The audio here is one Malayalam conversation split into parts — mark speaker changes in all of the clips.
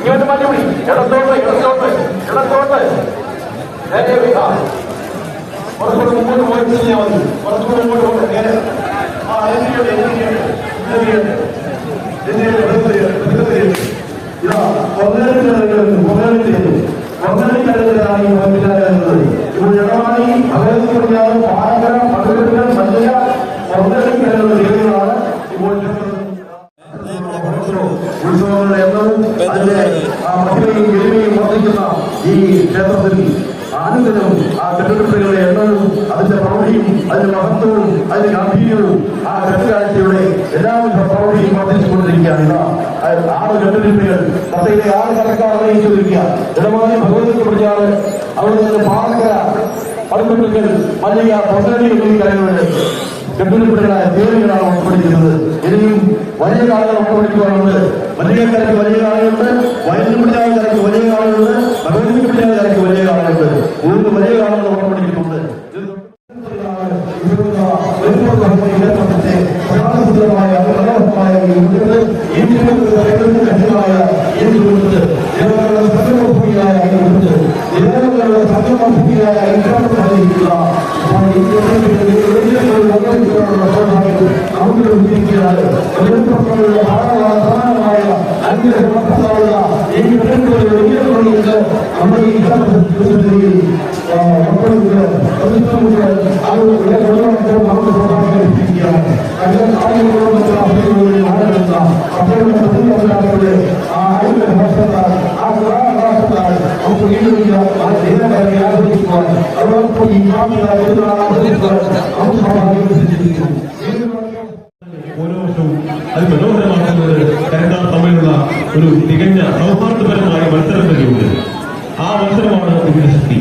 Speaker 1: ഇങ്ങോട്ട് മാറ്റിപ്പിടി ഇടത്തോട്ട് ഉത്സവങ്ങളുടെ എണ്ണവും അതിന്റെ മഹിമയും എളിമയും വർദ്ധിക്കുന്ന ഈ ക്ഷേത്രത്തിൽ ആ കെട്ടിടങ്ങളുടെ എണ്ണവും അതിന്റെ പ്രൗഢിയും അതിന്റെ മഹത്വവും അതിന്റെ ഗാംഭീര്യവും ആ കെട്ടുകാഴ്ചയുടെ എല്ലാവിധ പ്രൗഢിയും വർദ്ധിച്ചുകൊണ്ടിരിക്കുകയാണ് ഇതാ. ആറ് കെട്ടിടങ്ങൾ പത്തയിലെ ആറ് കടക്കാർ അറിയിച്ചിരിക്കുക ഇടമാതി ഭഗവതി പ്രചാരം അവിടെ നിന്ന് പാലക്കര மருத்துவர்கள் மல்லிகா பொன்னடிகளின் தலைவர்கள். எப்படிப்பட்ட தேவைகளால் ஒப்படைக்கிறது இதையும் வணிக காலங்கள் ஒப்படைக்கிறார்கள் வணிக கரைக்கு வணிக காலம் உண்டு. வயது முடியாத கரைக்கு வணிக காலம் உண்டு. மகளிர் முடியாத கரைக்கு வணிக காலம் உண்டு. மூன்று வணிக காலங்கள் ஒப்படைக்கிறது ஏற்பட்டது அவருக்கு இமாமியாக
Speaker 2: இருந்தாலும் அவங்க അത് മനോഹരമാക്കുന്നത് രണ്ടാം തമ്മിലുള്ള ഒരു തികഞ്ഞ സൗഹാർദ്ദപരമായ മത്സരം തന്നെയുണ്ട് ആ മത്സരമാണ് ഇതിന്റെ ശക്തി.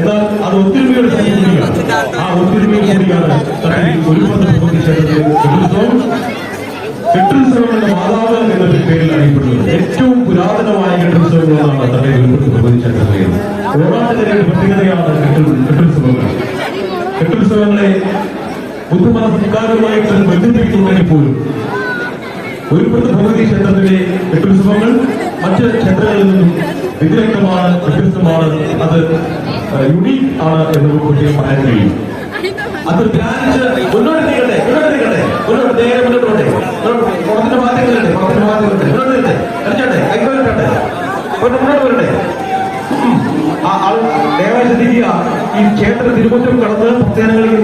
Speaker 2: എന്നാൽ അത് ഒത്തൊരുമയുടെ ശക്തി കൂടിയാണ്. ആ ഒത്തൊരുമയിൽ കൂടിയാണ് ഒരുപാട് ക്ഷേത്രത്തിലെ കെട്ടുത്സവം എന്ന പേരിൽ അറിയപ്പെടുന്നത്. ഏറ്റവും പുരാതനമായ കെട്ടുത്സവങ്ങളാണ് തന്നെ ഒരുപാട് ക്ഷേത്രത്തിലെ ഓണാട്ടിന്റെ ഒരു പ്രത്യേകതയാണ് കെട്ടു കെട്ടുത്സവങ്ങൾ കെട്ടുത്സവങ്ങളെ ബുദ്ധമത സംസ്കാരവുമായിട്ട് ബന്ധിപ്പിക്കുന്നുണ്ടെങ്കിൽ പോലും ഒരുപുറത്ത് ഭഗവതി ക്ഷേത്രത്തിലെ കെട്ടുത്സവങ്ങൾ മറ്റ് ക്ഷേത്രങ്ങളിൽ നിന്നും വ്യതിരക്തമാണ് വ്യത്യസ്തമാണ്. അത് യുണീക് ആണ് എന്ന് കുട്ടികൾ പറയാൻ കഴിയും. അത് നേരെ ഈ ക്ഷേത്ര തിരുമുറ്റം കടന്ന് പത്തേനകളിൽ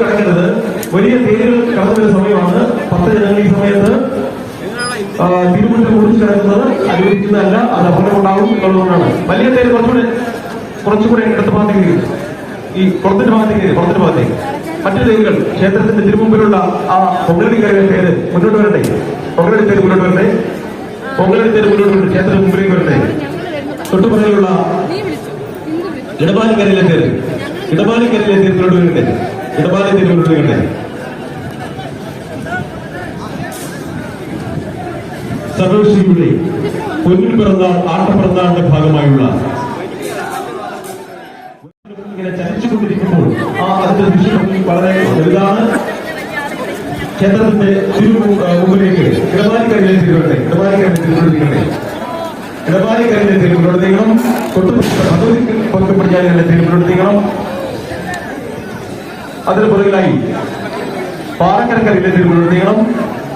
Speaker 2: കടക്കരുത് വലിയ തേരുകൾ കടന്നൊരു സമയമാണ്. ഭക്തജനങ്ങൾ ഈ സമയത്ത് ആ, തിരുമുറ്റം കുറിച്ച് കിടക്കുന്നത് അനുവദിക്കുന്നതല്ല അത് അപകടമുണ്ടാകും എന്നുള്ളതുകൊണ്ടാണ്. വലിയ തേര് കുറച്ചുകൂടെ കുറച്ചുകൂടെ ഇടത്ത് ഭാഗത്തേക്ക് ഈ പുറത്തിന്റെ ഭാഗത്തേക്ക് പുറത്തിന്റെ ഭാഗത്തേക്ക്. മറ്റു തേരുകൾ ക്ഷേത്രത്തിന്റെ തിരുമുമ്പിലുള്ള ആ പൊങ്കലടി കയറിയ തേര് മുന്നോട്ട് വരട്ടെ. പൊങ്കലടി തേര് മുന്നോട്ട് വരട്ടെ. പൊങ്കലടി തേര് മുന്നോട്ട് വരട്ടെ. ക്ഷേത്രത്തിന് മുമ്പിലേക്ക് വരട്ടെ.
Speaker 3: തൊട്ടുപുറയിലുള്ള ഇടപാലിക്കരയിലെ പേര്
Speaker 2: ഇടപാലിക്കരയിലെ തേര് മുന്നോട്ട് വരട്ടെ. ഇടപാലി ഇടപാലി മുന്നോട്ട് വരട്ടെ. സർവശ്രീയുടെ പൊന്നിൽ പിറന്നാൾ ആട്ടപ്പിറന്നാളിന്റെ ഭാഗമായുള്ള ഇങ്ങനെ ചലിച്ചുകൊണ്ടിരിക്കുമ്പോൾ ആ അതിന്റെ ദൃശ്യം വളരെ വലുതാണ്. ക്ഷേത്രത്തിന്റെ തിരു മുമ്പിലേക്ക് ഇടപാലിക്കരയിലെ തിരുവട്ടെ ഇടപാലിക്കരയിലെ തിരുവട്ടെ ഇടപാലിക്കരയിലെ തിരുവോട് നീങ്ങണം തൊട്ട് ഭഗവതി പങ്കപ്പെടുത്തിയാലെ തിരുവോട് നീങ്ങണം അതിന് പുറകിലായി പാറക്കരക്കരയിലെ തിരുവോട് നീങ്ങണം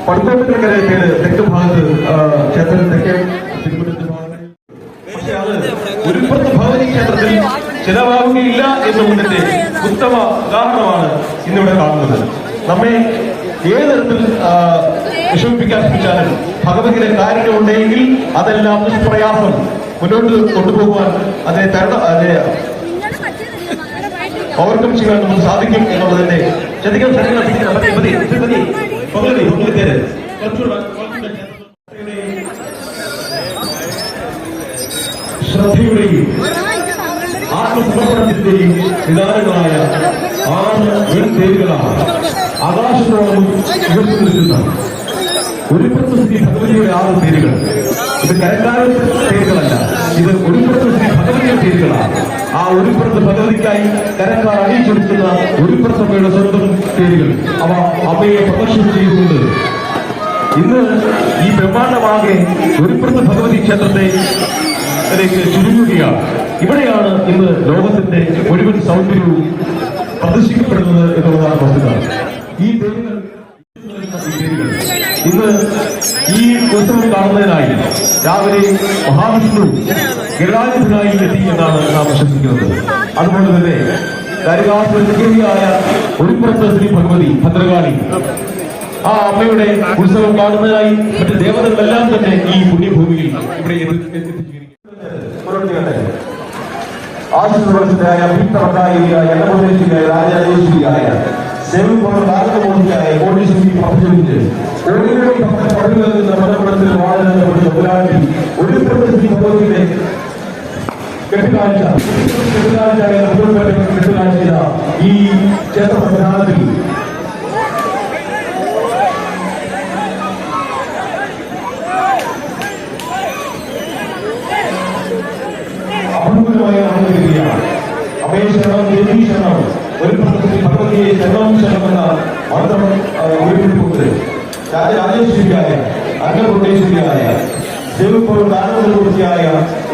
Speaker 2: പടുക്കോട്ടക്കരയിലെ പേര് തെക്ക് ഭാഗത്ത് ആ, ക്ഷേത്രത്തിൽ തെക്കേ തിരുവനന്തപുരത്തെ ഭാഗങ്ങളിൽ പക്ഷേ അത് ഒരുപ്പുറത്ത് ഭഗവതി ക്ഷേത്രത്തിൽ ചിലവാകുകയില്ല എന്നുള്ളതിന്റെ ഉത്തമ ഉദാഹരണമാണ് ഇന്നിവിടെ കാണുന്നത്. നമ്മെ ഏത് തരത്തിൽ ആ, വിഷമിപ്പിക്കാൻ ശ്രമിച്ചാലും ഭഗവതിയുടെ കാര്യം ഉണ്ടെങ്കിൽ അതെല്ലാം നിഷ്പ്രയാസം മുന്നോട്ട് കൊണ്ടുപോകുവാൻ അതിനെ തരണം അതിനെ ഓവർകം ചെയ്യാൻ നമുക്ക് സാധിക്കും എന്നുള്ളതിന്റെ കുറച്ചുകൂടെ ശ്രദ്ധയുടെയും ആത്മസമർപ്പണത്തിന്റെയും നിദാനങ്ങളായ ആറ് വെൺതേരുകളാണ് ആകാശത്തോളം ഉയർത്തി നിൽക്കുന്ന പ്രതി ഭഗവതിയുടെ ആറ് പേരുകൾ. ഇത് കരക്കാലത്തെ പേരുകളല്ല ഇത് ഒരുപുറത്ത് ശ്രീ ഭഗവതിയുടെ പേരുകളാണ്. ആ ഒരുപുറത്ത് ഭഗവതിക്കായി കരക്കാർ അണിയിച്ചെടുക്കുന്ന ഒരുപുറത്തമ്മയുടെ സ്വന്തം പേരുകൾ. അവ അമ്മയെ പ്രദർശനം ചെയ്യുന്നുണ്ട്. ഇന്ന് ഈ ബ്രഹ്മാണ്ഡമാകെ ഒരുപുറത്ത് ഭഗവതി ക്ഷേത്രത്തെ ചുരുങ്ങുകയാണ്. ഇവിടെയാണ് ഇന്ന് ലോകത്തിന്റെ മുഴുവൻ സൗന്ദര്യവും പ്രദർശിക്കപ്പെടുന്നത് എന്നുള്ളതാണ് വസ്തുത. ഈ പേരുകൾ ഇന്ന് ഈ ഉത്സവം കാണുന്നതിനായി രാവിലെ മഹാവിഷ്ണു ഗിരാജനായി എത്തി എന്നാണ് നാം വിശ്വസിക്കുന്നത്. അതുപോലെ തന്നെ ദരികാസുരയായ ഒരുപുറത്ത് ശ്രീ ഭഗവതി ഭദ്രകാളി ആ അമ്മയുടെ ഉത്സവം കാണുന്നതിനായി മറ്റ് ദേവതകളെല്ലാം തന്നെ ഈ പുണ്യഭൂമിയിൽ ഇവിടെ എത്തിച്ചിരിക്കുന്നു
Speaker 1: ആശുപത്രിയായ ഭീത്തവട്ടായിയായ എന്നപ്രദേശിയായ രാജരാജേശ്വരിയായ സേവനപ്രവർത്തനായ കോടീശ്വരി പ്രഭജിച്ച് കോടികളുടെ പടങ്ങളിൽ നിന്ന് മതപടത്തിൽ വാഴുന്നവരുടെ മുതലാളി ഒരു പ്രദേശി ഭഗവതിയുടെ കെട്ടുകാഴ്ച. ഈ ക്ഷേത്ര പ്രധാനത്തിൽ അന്നപൂർണേശ്വരിയായ ദേവപ്പോൾ ദാനപൂർത്തിയായ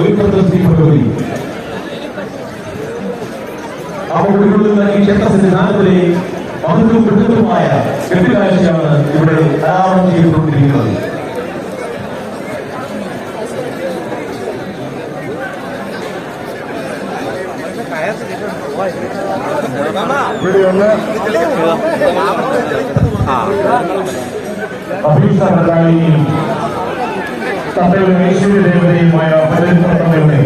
Speaker 1: ഒരു പ്രശ്നത്തിൽ ഭഗവതി അവർ ഉൾക്കൊള്ളുന്ന ഈ ക്ഷേത്ര സന്നിധാനത്തിലെ മഹത്വവും കൃത്യമായ കെട്ടുകാഴ്ചയാണ് ഇവിടെ അനാവരണം ചെയ്തുകൊണ്ടിരിക്കുന്നത്. അഭിഷേകരായി തങ്ങളുടെ ഐശ്വര്യ ദേവതയുമായ പരസ്പരങ്ങളുടെ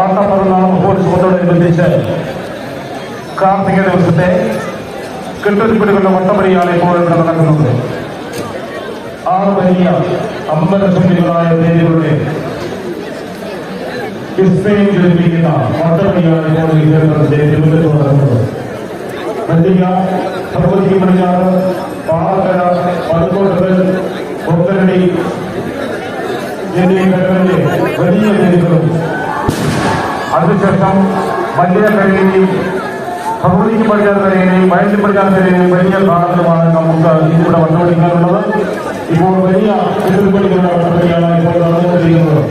Speaker 1: ആട്ടപ്പറന്ന മഹോത്സവത്തോടനുബന്ധിച്ച് കാർത്തിക ദിവസത്തെ കെട്ടുപിടികളുടെ വട്ടമടിയാണ് ഇപ്പോൾ ഇവിടെ നടക്കുന്നത്. ആറ് വലിയ അമ്പലസംഖ്യകളായ ദേവികളുടെ വിസ്മയം ജനിപ്പിക്കുന്ന വട്ടമടിയാണ് ഇപ്പോൾ ഈ ക്ഷേത്രത്തിന്റെ തിരുവനന്തപുരത്ത് നടക്കുന്നത് വലിയ ഭഗവതി പടിഞ്ഞാറ് പാറക്കര പടുക്കോട്ടുകൾ കൊക്കരടി എന്നീ ഘട്ടങ്ങളിലെ വലിയ ദേവികളും അതിനുശേഷം വലിയ കഴിയുകയും ഭഗവതിക്ക് പഠിക്കാത്തവരെയും വയലിൽ പഠിക്കാത്തവരെയും വലിയ കാണലുമാണ് നമുക്ക് ഇവിടെ വന്നുപിടിക്കാനുള്ളത് ഇപ്പോൾ വലിയ എതിർപ്പടികളുടെ വട്ടപ്പടിയാണ് ഇപ്പോൾ നടന്നുകൊണ്ടിരിക്കുന്നത്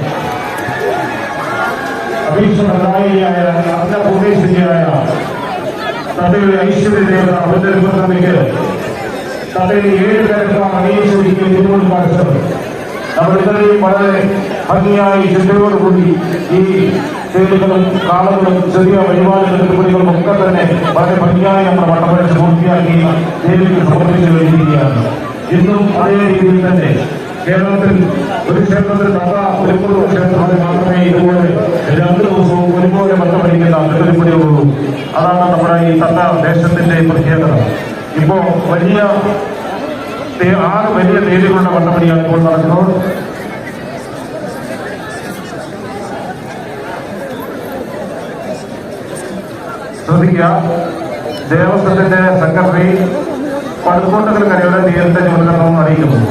Speaker 1: അഭീക്ഷണായിയായ അന്നപൂർണേശ്വരിയായ തതയുടെ ഐശ്വര്യ ദേവത അവതരിപ്പിക്കുന്നതിക്ക് തതയുടെ ഏഴ് പേർക്കാണ് അണിയിച്ചൊരുക്കിയ തിരുവോട് കാഴ്ചത് നമ്മൾ ഇത്രയും വളരെ ഭംഗിയായി ചിന്തയോടുകൂടി ഈ തേടുകളും കാളുകളും ചെറിയ വഴിപാടുകളും തിരുപ്പണികളും ഒക്കെ തന്നെ വളരെ ഭംഗിയായി നമ്മുടെ വട്ടപ്പഴിച്ച് പൂർത്തിയാക്കി ദേവിക്ക് സമർപ്പിച്ചു കഴിഞ്ഞിരിക്കുകയാണ് ഇന്നും അതേ രീതിയിൽ തന്നെ കേരളത്തിൽ ഒരു ക്ഷേത്രത്തിൽ കഥ ഒരുപോലെ ക്ഷേത്രത്തിൽ മാത്രമേ ഇതുപോലെ രണ്ട് ദിവസവും ഒരുപോലെ വട്ടപ്പഴിക്കുന്ന തിരുപ്പണികളുള്ളൂ അതാണ് നമ്മുടെ ഈ തത്ത ദേശത്തിന്റെ പ്രത്യേകത. ഇപ്പോ വലിയ ആറ് വലിയ തേരുകളുടെ വട്ടപ്പണിയാണ് ഇപ്പോൾ നടക്കുന്നത്. ശ്രദ്ധിക്കുക. ദേവസ്വത്തിന്റെ സെക്രട്ടറി പടുക്കോട്ടകൽ കരയുടെ നേരത്തെ ചുമതലം അറിയിക്കുന്നു.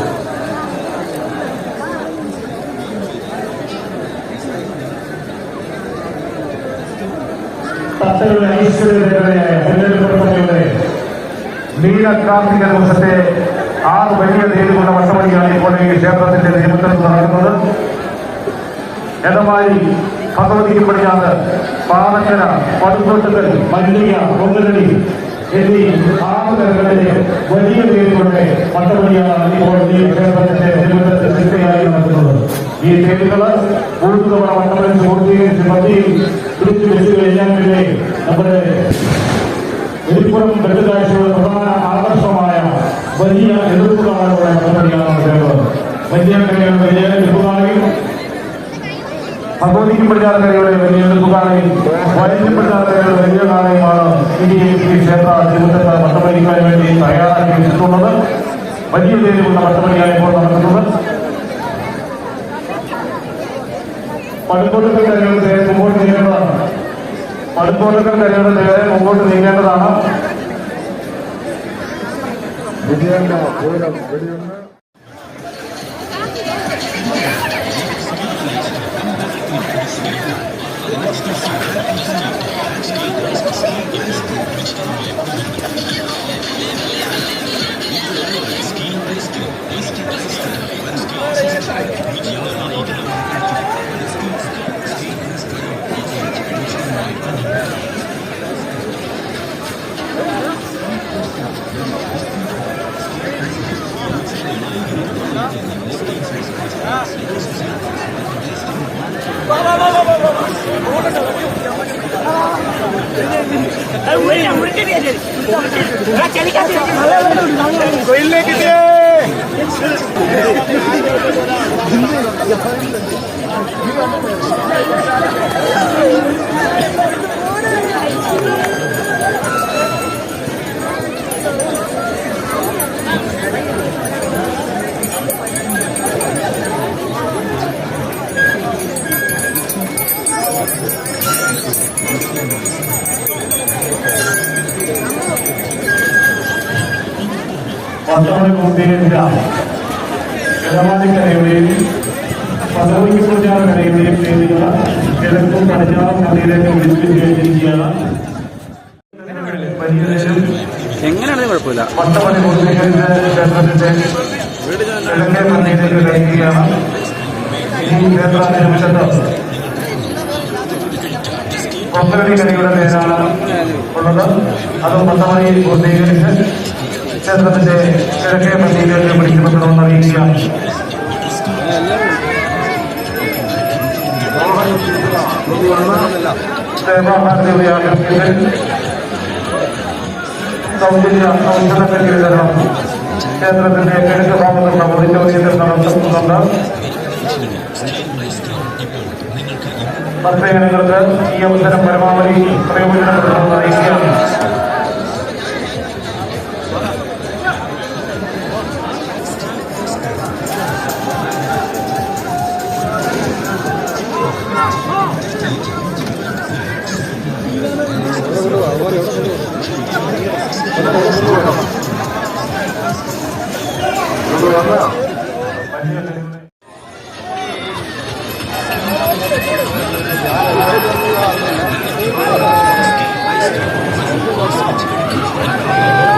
Speaker 1: തത്തയുടെ ഐശ്വര്യദേവതയായ പുനരുദ്ധരണയുടെ നീലകാർത്തിക ദിവസത്തെ ആറ് വലിയ നേരിടുന്ന വട്ടമണിയാണ് ഇപ്പോൾ ഈ ക്ഷേത്രത്തിന്റെ തിരുവനന്തപുരത്ത് നടക്കുന്നത്. എടമായി ഭഗവതിക്ക് പടിഞ്ഞാറ് പാലക്കര പടുക്കോട്ടുകൾ മല്ലിക കൊങ്ങലടി എന്നീ ആറ് തരങ്ങളിലെ വലിയ നേരിടുന്ന വട്ടമണിയാണ് ഇപ്പോൾ ഈ ക്ഷേത്രത്തിന്റെ ശില്പയായി നടക്കുന്നത്. ഈ തേരുകൾ കൂടുതൽ തവണ വട്ടമണിച്ച് പൂർത്തീകരിച്ച് മധ്യയിൽ തിരിച്ചു വെച്ചു കഴിഞ്ഞാൽ പിന്നെ നമ്മുടെ എരിപ്പുറം വെട്ടുകാഴ്ചയുടെ പ്രധാന ആകർഷമായ വലിയ എതിർപ്പുകാരുടെ നടപടിയാണ് നടക്കുന്നത് വലിയ കരയുടെ വലിയ എതിർപ്പുകാരെയും ഭഗവതിക്കും പ്രചാരകരയുടെ വലിയ എതിർപ്പുകാരെയും വൈദ്യ പ്രചാരകരുടെ വലിയ കാലയുമാണ് ഇനി ഈ ക്ഷേത്ര തിരുവനന്തപുരത്ത് പട്ടമണിക്കാൻ വേണ്ടി തയ്യാറാക്കി വെച്ചിട്ടുള്ളത്. വലിയ രീതിയിലുള്ള പട്ടമണിയാണ് ഇപ്പോൾ നടക്കുന്നത് പടുക്കൊടുക്കൽ മുമ്പോട്ട് നീങ്ങുന്നതാണ് പടുക്കോട്ടുകൾ കഴിയുന്ന നേരെ മുമ്പോട്ട് നീങ്ങേണ്ടതാണ് വിജയണ്ട പൂരം വെടിയുണ്ട് किती ഇടമാലിക്കരയുടെയും പദവിക്കുറിച്ചാറക്കരയുടെയും പേരുകൾ കിഴക്കും പടിഞ്ഞാറൻ നദിയിലേക്ക് വിളിച്ചു കേട്ടിരിക്കുകയാണ്
Speaker 4: എങ്ങനെയാണ് കുഴപ്പമില്ല.
Speaker 1: പട്ടമണി പൂർത്തീകരിച്ച ക്ഷേത്രത്തിന്റെ കിഴക്കേ നദിയിലേക്ക് കഴിക്കുകയാണ് ഈ ക്ഷേത്ര നിമിഷത്ത് കൊമ്പരടി കരയുടെ പേരാണ് ഉള്ളത്. അത് പട്ടമണി പൂർത്തീകരിച്ച് ക്ഷേത്രത്തിന്റെ കിഴക്കേ നദിയിലേക്ക് പിടിക്കപ്പെടുമെന്ന് അറിയിക്കുകയാണ്. ദേവാഭാരതിയുടെ ആഗ്രഹത്തിൽ സൗന്ദര്യ ഔഷധ ക്ഷേത്രത്തിന്റെ കിഴക്ക് ഭാഗത്തുള്ള ഓഡിറ്റോറിയത്തിൽ നടത്തുന്നുണ്ട് ഭക്തജനങ്ങൾക്ക് ഈ അവസരം പരമാവധി പ്രയോജനപ്പെടുത്തണമെന്ന് 감사합니다.